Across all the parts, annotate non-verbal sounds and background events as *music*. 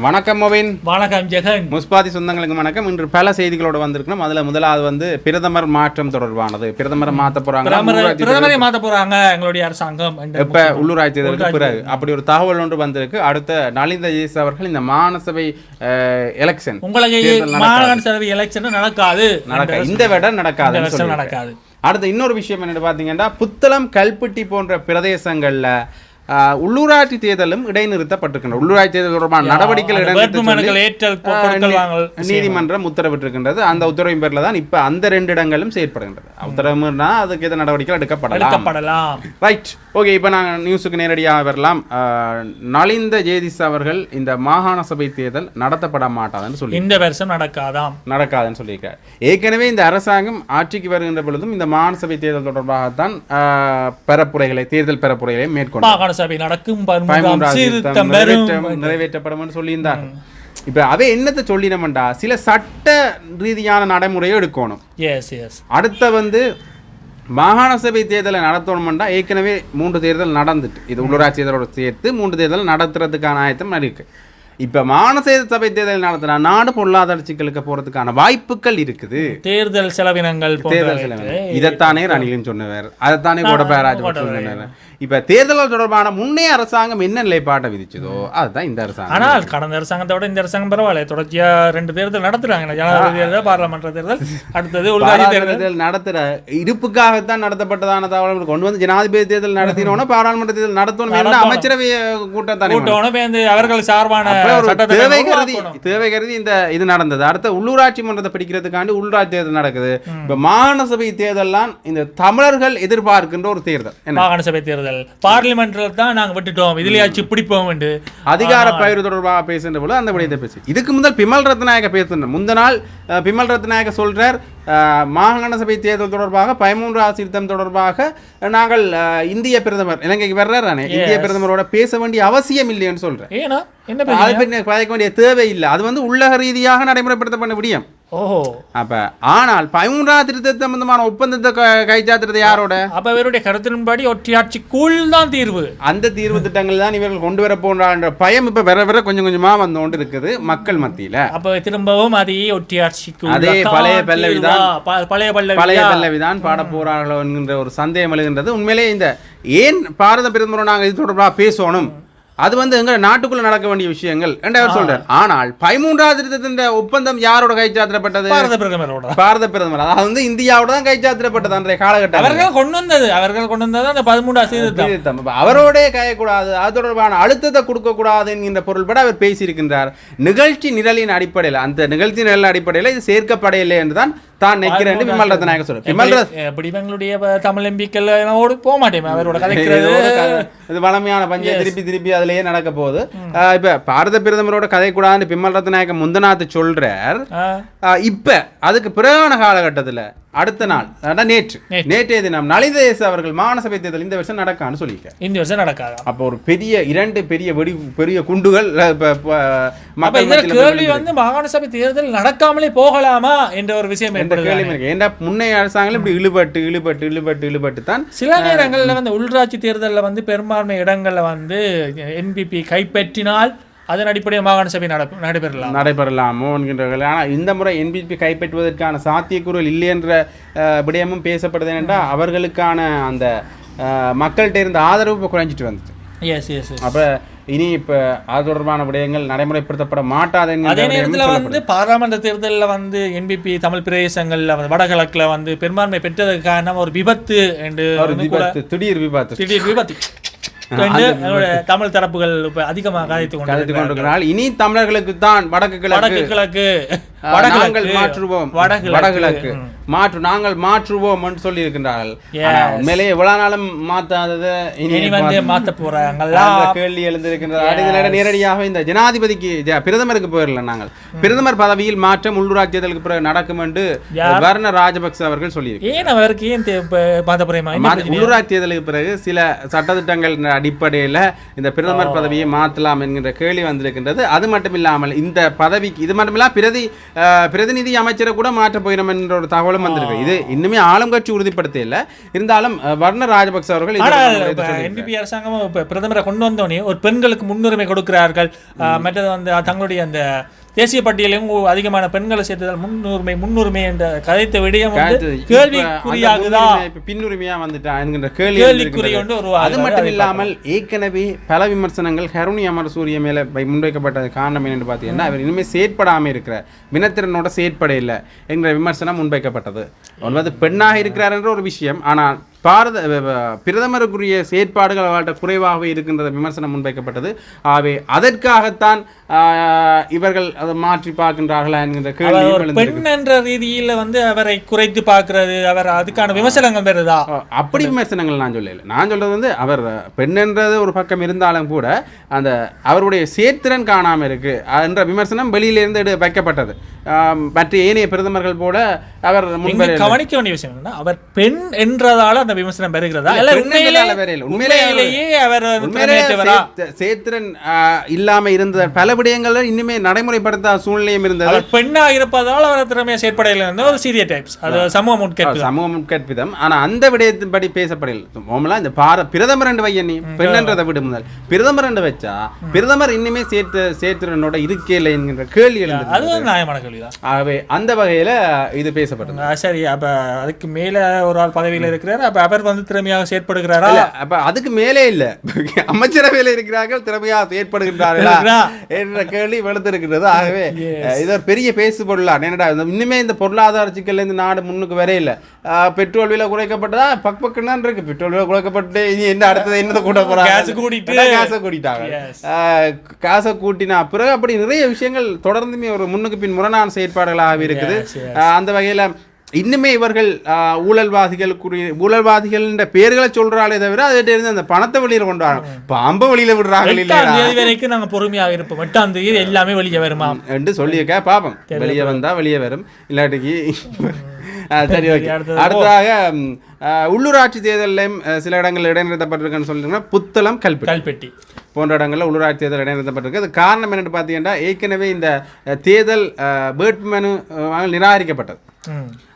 வணக்கம் மொவின். வணக்கம் ஜெகன். முஸ்பாதி சொந்தங்களுக்கு வணக்கம். இன்று பல செய்திகளோட வந்திருக்கணும் அதுல முதலாவது வந்து பிரதமர் மாற்றம் தொடர்பானது. பிரதமரை மாத்த போறாங்க. பிரதமரை மாத்த போறாங்க எங்களுடைய அரசாங்கம் இப்ப உள்ளூராட்சி தேர்தலுக்கு பிறகு. அப்படி ஒரு தகவல் ஒன்று வந்திருக்கு. அடுத்த நலிந்த ஜெயஸ் அவர்கள் இந்த மாநசபை எலெக்ஷன் உங்களுக்கு மாநகர சபை எலெக்ஷன் நடக்காது. நடக்க இந்த விட நடக்காது நடக்காது. அடுத்து இன்னொரு விஷயம் என்னன்னு பாத்தீங்கன்னா புத்தளம் கல்பட்டி போன்ற பிரதேசங்கள்ல உள்ளூராட்சி தேர்தலும் இடைநிறுத்தப்பட்டிருக்கின்றன. உள்ளூராட்சி தேர்தல் தொடர்பான நடவடிக்கைகள் நீதிமன்றம் உத்தரவிட்டிருக்கின்றது. அந்த உத்தரவின் பேர்ல தான் இப்ப அந்த ரெண்டு இடங்களும் செயற்படுகின்றது. உத்தரவுனா அதுக்கு எது நடவடிக்கைகள் எடுக்கப்படலாம். ரைட் ஓகே இப்போ நாங்கள் நியூஸுக்கு நேரடியாக வரலாம். நலிந்த ஜேதிஸ் அவர்கள் இந்த மாகாண சபை தேர்தல் நடத்தப்பட மாட்டாதுன்னு சொல்லி. இந்த வருஷம் நடக்காதாம். நடக்காதுன்னு சொல்லியிருக்கார். ஏற்கனவே இந்த அரசாங்கம் ஆட்சிக்கு வருகின்ற பொழுதும் இந்த மாகாண சபை தேர்தல் தொடர்பாகத்தான் அஹ், பரப்புரைகளை தேர்தல் பரப்புரைகளை மேற்கொண்டார் மாகாண சபை நடக்கும் நிறைவேற்றப்படும் சொல்லியிருந்தார். இப்ப அவை என்னத்தை சொல்லினோம்டா சில சட்ட ரீதியான நடைமுறையை எடுக்கணும். எஸ் எஸ் அடுத்த வந்து மாகாண சபை தேர்தலை நடத்தணும்டா ஏற்கனவே மூன்று தேர்தல் நடந்துட்டு. இது உள்ளூராட்சி தேர்தலோட சேர்த்து மூன்று தேர்தல் நடத்துறதுக்கான ஆயத்தம் இருக்கு. இப்ப மாகாண சபை தேர்தல் நடத்தினா நாடு பொருளாதார சிக்கலுக்கு போறதுக்கான வாய்ப்புகள் இருக்குது. தேர்தல் செலவினங்கள் தேர்தல் போன்றவை. செலவு இதைத்தானே ரணிலும் சொன்னவர். அதைத்தானே கோடபாயராஜ். சொன்னவர் இப்ப தேர்தல் தொடர்பான முன்னே அரசாங்கம் என்ன நிலைப்பாட்டை விதிச்சதோ அதுதான் இந்த அரசாங்கம். ஆனால் கடந்த அரசாங்கத்தை விட இந்த அரசாங்கம் பரவாயில்ல. தொடர்ச்சியா ரெண்டு தேர்தல் நடத்துறாங்க. *laughs* ஜனாதிபதி தேர்தல் பாராளுமன்ற தேர்தல் அடுத்தது *laughs* உள்ளாட்சி தேர்தல். நடத்துற இருப்புக்காகத்தான் நடத்தப்பட்டதான தகவல் கொண்டு வந்து ஜனாதிபதி தேர்தல் நடத்தினோன்னா பாராளுமன்ற தேர்தல் நடத்தணும் அமைச்சரவை கூட்டம் கூட்டணும். பேருந்து அவர்கள் சார்பான தேவை கருதி. தேவை கருதி இந்த இது நடந்தது. அடுத்த உள்ளூராட்சி மன்றத்தை பிடிக்கிறதுக்காண்டி உள்ளூராட்சி தேர்தல் நடக்குது. இப்ப மாகாண சபை தேர்தல்லாம் இந்த தமிழர்கள் எதிர்பார்க்கின்ற ஒரு தேர்தல். மாகாண சபை தேர்தல். பார்லிமெண்ட்ல தான் நாங்க விட்டுட்டோம். இதுலயாச்சும் பிடிப்போம் என்று அதிகார பயிர் தொடர்பாக பேசுகின்ற போது அந்த விடயத்தை பேசு. இதுக்கு முதல் பிமல் ரத்நாயக பேசுகின்ற முந்த நாள் பிமல் ரத்நாயக சொல்றார் மாகாண சபை தேர்தல் தொடர்பாக பதிமூன்று திருத்தம் தொடர்பாக நாங்கள் இந்திய பிரதமர் இலங்கைக்கு வர்றாரு இந்திய பிரதமரோட பேச வேண்டிய அவசியம் இல்லைன்னு சொல்றேன். ஏன்னா என்ன கதைக்க வேண்டிய தேவை இல்லை அது வந்து உள்ளக ரீதியாக நடைமுறைப்படுத்தப்பட்ட விடியம். ஓஹோ. அப்ப ஆனால் பதிமூன்றாம் திருத்த சம்பந்தமான ஒப்பந்தத்தை கைச்சாத்துறது யாரோட? அப்ப இவருடைய கருத்தின்படி ஒற்றையாட்சிக்குள் தான் தீர்வு. அந்த தீர்வு திட்டங்கள் தான் இவர்கள் கொண்டு வர போன்றான்ற பயம் இப்ப வர வர கொஞ்சம் கொஞ்சமா வந்து கொண்டு இருக்குது மக்கள் மத்தியில. அப்ப திரும்பவும் அதே ஒற்றையாட்சிக்குள் அதே பழைய பல்லவிதான். பழைய பல்லவி பழைய பல்லவிதான் பாட போறார்களோ என்கின்ற ஒரு சந்தேகம் எழுகின்றது. உண்மையிலே இந்த ஏன் பாரத பிரதமரோட நாங்கள் இது தொடர்பாக பேசணும்? அது வந்து எங்க நாட்டுக்குள்ள நடக்க வேண்டிய விஷயங்கள். என்று அவர் சொல்றார். ஆனால் பதிமூன்றாவது திருத்தத்தின் ஒப்பந்தம் யாரோட கைச்சாத்திரப்பட்டது? பாரத பிரதமரோட. பாரத பிரதமர். அதாவது வந்து இந்தியாவோட தான் கைச்சாத்திரப்பட்டது அன்றைய காலகட்டம் அவர்கள் கொண்டு வந்தது. அவர்கள் கொண்டு வந்தது அந்த சீர்திருத்தம். அப்ப அவரோடே கயக்கூடாது. அது தொடர்பான அழுத்தத்தை கொடுக்கக்கூடாது என்கின்ற பொருள்பட அவர் பேசியிருக்கின்றார். நிகழ்ச்சி நிரலின் அடிப்படையில் அந்த நிகழ்ச்சி நிரலின் அடிப்படையில் இது சேர்க்கப்படையில்லை என்றுதான் தான் நிற்கிறேன் என்று விமல் ரத்நாயக சொல்றார். விமல் எப்படி- எங்களுடைய தமிழ் எம்பிக்கள் ஓடி போக மாட்டேன் அவரோட *laughs* கதைக்கிறது. இது வளமையான பஞ்சம் திருப்பி திருப்பி அதுலயே நடக்க போகுது. இப்ப பாரத பிரதமரோட கதை கூடாதுன்னு பிமல் ரத்நாயக்க முந்தநாத்து சொல்றார். இப்ப அதுக்கு பிறகான காலகட்டத்துல அடுத்த நாள் அதான் நேற்று. நேற்றைய தினம் நலிதேச அவர்கள் மாநசபை தேர்தல் இந்த வருஷம் நடக்கான்னு சொல்லியிருக்காரு இந்த வருஷம் நடக்காது? அப்போ ஒரு பெரிய இரண்டு பெரிய வெடி பெரிய குண்டுகள் கேள்வி வந்து மாகாண சபை தேர்தல் நடக்காமலே போகலாமா என்ற ஒரு விஷயம் என்ற கேள்வி இருக்கு. ஏன்னா முன்னைய அரசாங்கம் இப்படி இழுபட்டு இழுபட்டு இழுபட்டு இழுபட்டு தான் சில நேரங்கள்ல வந்து உள்ளாட்சி தேர்தல்ல வந்து பெரும்பான்மை இடங்கள்ல வந்து என்பிபி கைப்பற்றினால் அதன் அடிப்படையில் மாகாண சபை நட- நடைபெறலாம். நடைபெறலாமோ என்கின்றவர்கள் ஆனால் இந்த முறை என்பிபி கைப்பற்றுவதற்கான சாத்தியக்கூறுகள் இல்லை என்ற விடயமும் பேசப்படுது என்றால் அவர்களுக்கான அந்த மக்கள்கிட்ட இருந்த ஆதரவு இப்போ குறைஞ்சிட்டு வந்துச்சு. எஸ் எஸ் அப்போ இனி இப்போ அது தொடர்பான விடயங்கள் நடைமுறைப்படுத்தப்பட மாட்டாது அதே நேரத்துல. வந்து பாராளுமன்ற தேர்தல்ல வந்து என்பிபி தமிழ் பிரதேசங்கள்ல வந்து வடகிழக்குல வந்து பெரும்பான்மை பெற்றதுக்கு காரணம் ஒரு விபத்து என்று திடீர் விபத்து. திடீர் விபத்து. எங்களுடைய தமிழ் தரப்புகள் இப்ப அதிகமாக கதைத்து கொண்டு இனி தமிழர்களுக்கு தான் வடக்கு கிழக்கு. கிழக்கு. நாங்கள் மாற்றுவோம். வடகிழக்கு. மாற்று நாங்கள் மாற்றுவோம் என்று சொல்லி இருக்கின்றார்கள் உண்மையிலேயே எவ்வளவு நாளும் மாத்தாதது இனி வந்து மாத்த போறாங்களா கேள்வி எழுந்திருக்கின்றது. நேரடியாக இந்த ஜனாதிபதிக்கு பிரதமருக்கு போயிடல நாங்கள். பிரதமர் பதவியில் மாற்றம் உள்ளூராட்சி தேர்தலுக்கு பிறகு நடக்கும் என்று வர்ண ராஜபக்ச அவர்கள் சொல்லியிருக்கிறார். ஏன் அவருக்கு ஏன் உள்ளூராட்சி தேர்தலுக்கு பிறகு சில சட்டத்திட்டங்கள் அடிப்படையில் இந்த பிரதமர் பதவியை மாற்றலாம் என்கின்ற கேள்வி வந்திருக்கின்றது. அது மட்டும் இல்லாமல் இந்த பதவிக்கு இது மட்டும் இல்லாமல் பிரதி பிரதிநிதி அமைச்சரை கூட மாற்ற போயிடும் என்ற ஒரு தகவலும் வந்திருக்கு. இது இன்னுமே ஆளும் கட்சி உறுதிப்படுத்த இல்லை இருந்தாலும் வர்ண ராஜபக்ச அவர்கள். என்பிபி அரசாங்கம் பிரதமரை கொண்டு வந்தோடனே ஒரு பெண்களுக்கு முன்னுரிமை கொடுக்கிறார்கள். மற்றது வந்து தங்களுடைய அந்த தேசிய பட்டியலையும் அதிகமான பெண்களை சேர்த்ததால் முன்னுரிமை முன்னுரிமை என்ற கதைத்த விடயம் வந்து கேள்விக்குறியாகுதா பின்னுரிமையா வந்துட்டா என்கின்ற கேள்வி கேள்விக்குறி. ஒன்று உருவாகுது. அது மட்டும் இல்லாமல் ஏற்கனவே பல விமர்சனங்கள் கருணி அமரசூரிய மேல வை- முன்வைக்கப்பட்டது காரணம் என்னன்னு பார்த்தீங்கன்னா அவர் இனிமேல் செயற்படாம இருக்கிறார் வினத்திறனோட செயற்பட இல்லை என்கிற விமர்சனம் முன்வைக்கப்பட்டது அவர் வந்து பெண்ணாக இருக்கிறார் என்ற ஒரு விஷயம் ஆனால் பாரத பிரதமருக்குரிய செயற்பாடுகள் அவர்கிட்ட குறைவாகவே இருக்கின்ற விமர்சனம் முன்வைக்கப்பட்டது. ஆகவே அதற்காகத்தான் இவர்கள் அதை மாற்றி பார்க்கின்றார்களா என்கின்ற கேள்வி பெண் என்ற ரீதியில வந்து அவரை குறைத்து பார்க்கிறது அவர் அதுக்கான விமர்சனங்கள் வருதா அப்படி விமர்சனங்கள் நான் சொல்லல. நான் சொல்றது வந்து அவர் பெண்ணென்றது ஒரு பக்கம் இருந்தாலும் கூட அந்த அவருடைய சேர்த்திறன் காணாம இருக்கு என்ற விமர்சனம் வெளியிலிருந்து வைக்கப்பட்டது. மற்ற ஏனைய பிரதமர்கள் போல அவர் கவனிக்க வேண்டிய விஷயம் என்னன்னா அவர் பெண் என்றதால அந்த விமர்சனம் பெறுகிறதா உண்மையிலேயே அவர் ஆ, இல்லாம இருந்த பல விடயங்கள் இன்னுமே நடைமுறைப்படுத்தாத சூழ்நிலையும் இருந்தது. பெண்ணா இருப்பதால் அவர் திறமையை செயற்படையில் இருந்த ஒரு சீரிய டைப்ஸ் அது சமூக முன்கேட்பு சமூக முற்கற்பிதம் ஆனா அந்த விடயத்தின்படி பேசப்படல மோமலா இந்த பார பிரதமர் என்று வையனி பெண்ணன்றதை விடு முதல். பிரதமர் என்று வச்சா பிரதமர் இன்னுமே சேர்த்து சேர்த்திறனோட இருக்கே இல்லை என்கின்ற கேள்வி எழுந்தது அது ஒரு நியாயமான கேள்விதான். ஆகவே அந்த வகையில இது பேசப்பட்டது. சரி அப்ப அதுக்கு மேல ஒரு ஆள் பதவியில இருக்கிறார். அப்ப அவர் வந்து திறமையாக செயற்படுகிறாரா? அப்ப அதுக்கு மேலே இல்ல. *laughs* அமைச்சரவையில் இருக்கிறார்கள் திறமையா செயற்படுகின்றார்களா. என்ற கேள்வி வெளுத்திருக்கிறது ஆகவே *laughs* இது பெரிய பேசு பொருளா என்னடா இன்னுமே இந்த பொருளாதார சிக்கல்ல இந்த நாடு முன்னுக்கு வர இல்ல. பெட்ரோல் விலை குறைக்கப்பட்டதா? பக் பக்குன்னு இருக்கு. பெட்ரோல் விலை குறைக்கப்பட்டு இனி என்ன அடுத்தது என்னதை கூட *laughs* போறாங்க? Gas கூட்டிட்டு. காசை கூட்டிட்டாங்க. காசை கூட்டினா பிறகு அப்படி நிறைய விஷயங்கள் தொடர்ந்துமே ஒரு முன்னுக்கு பின் முரணான செயற்பாடுகளாக இருக்குது. அந்த வகையில இன்னுமே இவர்கள் ஊழல்வாதிகள் என்ற பெயர்களை சொல்றாங்களே தவிர அதிட்ட இருந்து அந்த பணத்தை வெளியில கொண்டு வராங்க பாம்பை வெளியில விடுறாங்க இல்லையா? வரைக்கும் நாங்க பொறுமையாக இருப்போம். எட்டாம் தேதி எல்லாமே வெளியே வருமா? என்று சொல்லியிருக்க பாப்போம் வெளியே வந்தா வெளியே வரும். இல்லாட்டிக்கு சரி ஓகே. அடுத்தது அடுத்ததாக உள்ளூராட்சி தேர்தலையும் சில இடங்கள் இடைநிறுத்தப்பட்டிருக்குன்னு சொல்லிருக்கோம்னா புத்தளம் கல்பி கல்பெட்டி. போன்ற இடங்களில் உள்ளூராட்சி தேர்தல் இடைநிறுத்தப்பட்டிருக்கு அது காரணம் என்னன்னு பார்த்தீங்கன்னா ஏற்கனவே இந்த தேர்தல் வேட்புமனு நிராகரிக்கப்பட்டது.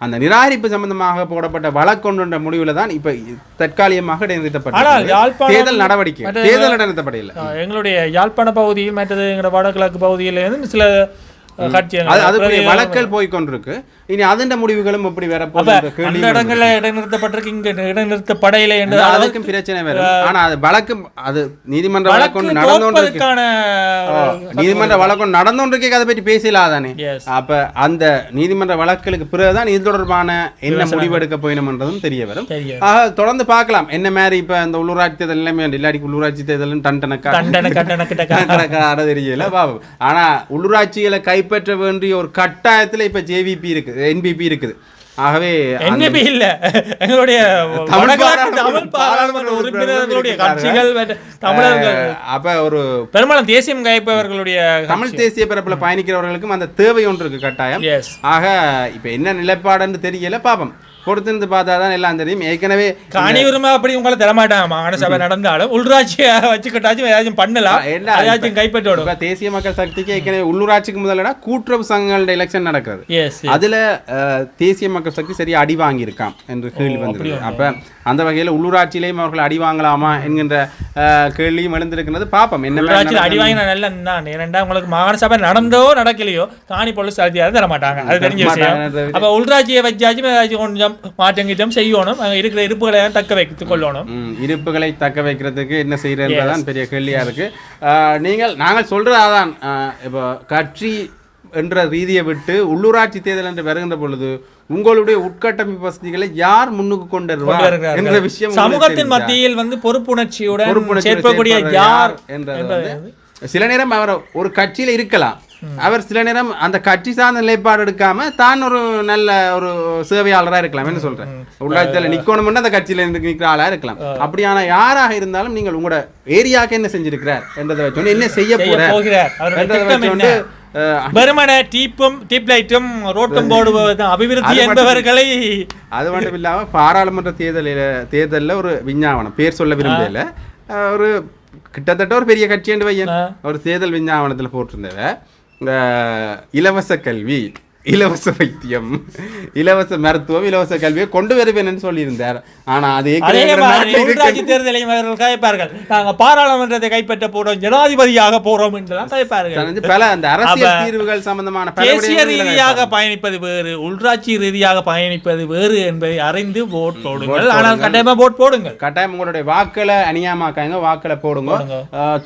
அந்த நிராகரிப்பு சம்பந்தமாக போடப்பட்ட வழக்கொன்ற முடிவில் தான் இப்ப தற்காலிகமாக இடைநிறுத்தப்பட்டது தேர்தல் நடவடிக்கை. தேர்தல் இடைநிறுத்தப்படவில்லை ஆ, எங்களுடைய யாழ்ப்பாண பகுதியில் மற்றது எங்களோட வடகிழக்கு பகுதியில் சில அது வழக்கல் போய் கொண்டிருக்கு இனி அதன் முடிவுகளும் எப்படி கேள்வி அந்த இடங்கள்ல இடைநிறுத்தப்பட்டிருக்கு இங்க இடைநிறுத்தப்படையில என்ற அதுக்கும் பிரச்சனை வரும் ஆனா அது வழக்கு அது நீதிமன்ற வழக்கு வழக்கம் நடந்தோன்றிருக்கு தோற்பதற்கான நீதிமன்ற வழக்கம் நடந்தோன்றிருக்கே அதை பற்றி பேசலாதானே. அப்ப அந்த நீதிமன்ற வழக்குகளுக்கு பிறகுதான் இது தொடர்பான என்ன முடிவு எடுக்க போயினோம்ன்றதும் தெரிய வரும் தொடர்ந்து பார்க்கலாம் என்ன மாதிரி இப்ப இந்த உள்ளூராட்சி தேர்தல் எல்லாமே இல்லாட்டி உள்ளூராட்சி தேர்தல் டன் டனக்கா தண்டனை கட்டண கிட்ட கணக்கான தெரியல பாபு ஆனா உள்ளூராட்சிகளை கைப்பற்ற வேண்டிய ஒரு கட்டாயத்துல இப்ப ஜேவிபி இருக்குது என்பிபி இருக்குது. ஆகவே என்எபி இல்ல. எங்களுடைய தமிழ் பாராளுமன்ற உறுப்பினர்களுடைய. கட்சிகள் தமிழர்கள். அப்ப ஒரு பெரும்பாலும் தேசியம் கைப்பவர்களுடைய தமிழ் தேசிய பிறப்புல பயணிக்கிறவர்களுக்கும் அந்த தேவை ஒன்று இருக்கு கட்டாயம். ஆக இப்ப என்ன நிலைப்பாடுன்னு தெரியல பாப்போம். பொறுத்திருந்து பார்த்தா தான் எல்லாம் தெரியும். ஏற்கனவே காணி உரிமை அப்படி உங்களை தரமாட்டாங்க மாகாண சபை நடந்தாலும் உள்ராட்சியை வச்சுக்கிட்டாச்சும் ஏதாச்சும் பண்ணலாம். ஏதாச்சும் கைப்பற்றோடும் தேசிய மக்கள் சக்திக்கு ஏற்கனவே உள்ளூராட்சிக்கு முதலடா கூட்டுறவு சங்கங்களோட எலெக்ஷன் நடக்கிறது. அதுல தேசிய மக்கள் சக்தி சரியா அடி வாங்கியிருக்கான் என்று கேள்வி வந்திருக்கு அப்ப அந்த வகையில உள்ளூராட்சியிலையும் அவர்கள் அடி வாங்கலாமா என்கின்ற கேள்வியும் எழுந்திருக்கிறது. பாப்போம் என்ன அடி. வாங்கின நல்ல தான். ஏனெண்டா உங்களுக்கு மாகாண சபை நடந்தோ நடக்கலையோ காணி பொருள் சாத்தியாவது தர மாட்டாங்க அது தெரிஞ்ச விஷயம். அப்ப உள்ராட்சியை வச்சாச்சும் ஏதாச்சும் கொஞ்சம் மாற்றம் கீற்றம் செய்யணும். அங்க இருக்கிற இருப்புகளை தக்க வைத்துக் கொள்ளணும். இருப்புகளை தக்க வைக்கிறதுக்கு என்ன செய்யறதுதான் பெரிய கேள்வியா இருக்கு. ஆஹ், நீங்கள் நாங்கள் சொல்றதாதான் ஆஹ், இப்போ கட்சி என்ற ரீதியை விட்டு உள்ளூராட்சி தேர்தல் என்று வருகின்ற பொழுது உங்களுடைய உட்கட்டமைப்பு வசதிகளை யார் முன்னுக்கு கொண்டு. என்ற விஷயம் சமூகத்தின்? மத்தியில் வந்து பொறுப்புணர்ச்சியோடு செயற்படுறது யார் வந்து சில நேரம் அவர் ஒரு கட்சியில இருக்கலாம். அவர் சில நேரம் அந்த கட்சி சார்ந்த நிலைப்பாடு எடுக்காம தான் ஒரு நல்ல ஒரு சேவையாளரா இருக்கலாம் என்ன சொல்றேன். உள்ளாட்சியில நிக்கணும்னு அந்த கட்சியில இருந்து நிக்கிற ஆளா இருக்கலாம். அப்படியான யாராக இருந்தாலும் நீங்கள் உங்களோட ஏரியாக்கு என்ன செஞ்சிருக்கிறார்? என்றதை வச்சோன்னு என்ன செய்ய போகிறார். என்றதை வெறுமன டீப்பும் டீப் லைட்டும் ரோட்டும் போடுவதும் அபிவிருத்தி என்பவர்களை அது மட்டும் இல்லாம பாராளுமன்ற தேர்தலில் தேர்தலில் ஒரு விஞ்ஞாபனம் பேர் சொல்ல விரும்பல ஒரு கிட்டத்தட்ட ஒரு பெரிய கட்சி என்று வையன். ஆ. ஒரு தேர்தல் விஞ்ஞாபனத்தில் போட்டிருந்தவ இலவச கல்வி இலவச வைத்தியம் இலவச மருத்துவம் இலவச கல்வியை கொண்டு வருவேன் சொல்லியிருந்தார். ஆனா அது. உள்ளாட்சி தேர்தலையும் அவர்கள் கதைப்பார்கள் நாங்க பாராளுமன்றத்தை கைப்பற்ற போறோம் ஜனாதிபதியாக போறோம் என்றெல்லாம் கதைப்பார்கள் பல அந்த அரசியல் தீர்வுகள் சம்பந்தமான தேசிய ரீதியாக பயணிப்பது வேறு உள்ராட்சி ரீதியாக பயணிப்பது வேறு என்பதை அறிந்து ஓட் போடுங்கள். ஆனால் கட்டாயமா ஓட் போடுங்கள். கட்டாயம் உங்களுடைய வாக்களை அநியாயமாக்காங்க வாக்களை போடுங்க. போடுங்க.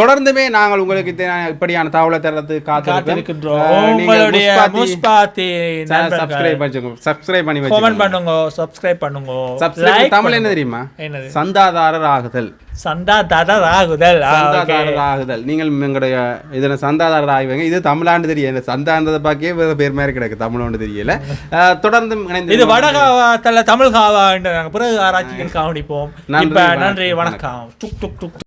தொடர்ந்துமே நாங்கள் உங்களுக்கு இப்படியான தகவலை தரது காத்திருக்கின்றோம். உங்களுடைய முஸ்பாத்தி சப்ஸ்கிரைப் பண்ணிக்கோங்க. சப்ஸ்கிரைப் பண்ணி கமெண்ட் வச்சுக்கோங்க. பண்ணுங்க சப்ஸ்கிரைப் பண்ணுங்க. சப்ஸ்கிரைப் like தமிழ் என்ன பண்ணுங்க. தெரியுமா? என்னது? சந்தாதாரர் ஆகுதல் சந்தாதாரர் ஆகுதல் ஆ, okay. சந்தாதாரர் ஆகுதல் நீங்கள் எங்களுடைய இதில் சந்தாதாரர் ஆகுவீங்க இது தமிழாண்டு தெரியல சந்தான்றதை பார்க்கவே வேறு பேர் மாதிரி கிடக்கு. தமிழோண்டு தெரியல. தொடர்ந்து இது வடகாவா தல தமிழ் காவா நாங்கள் பிறகு நன்றி, இப்ப வணக்கம். நன்றி வணக்கம் டுக் டுக் டுக்.